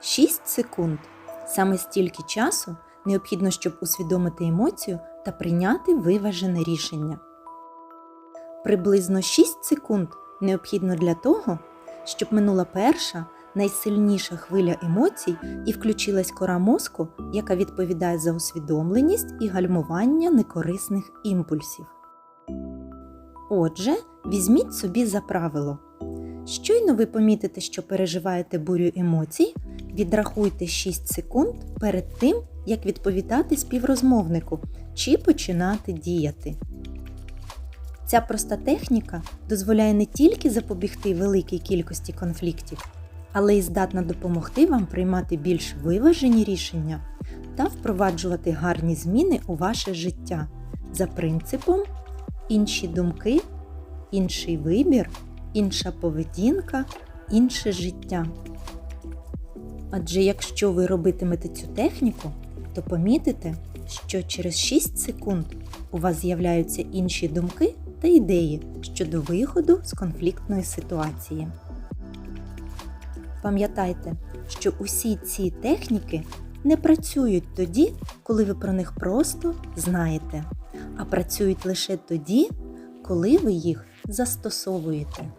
6 секунд. Саме стільки часу необхідно, щоб усвідомити емоцію та прийняти виважене рішення. Приблизно 6 секунд необхідно для того, щоб минула перша найсильніша хвиля емоцій і включилась кора мозку, яка відповідає за усвідомленість і гальмування некорисних імпульсів. Отже, візьміть собі за правило. Щойно ви помітите, що переживаєте бурю емоцій, відрахуйте 6 секунд перед тим, як відповідати співрозмовнику чи починати діяти. Ця проста техніка дозволяє не тільки запобігти великій кількості конфліктів, але й здатна допомогти вам приймати більш виважені рішення та впроваджувати гарні зміни у ваше життя за принципом інші думки, інший вибір, інша поведінка, інше життя. Адже якщо ви робитимете цю техніку, то помітите, що через 6 секунд у вас з'являються інші думки та ідеї щодо виходу з конфліктної ситуації. Пам'ятайте, що усі ці техніки не працюють тоді, коли ви про них просто знаєте, а працюють лише тоді, коли ви їх застосовуєте.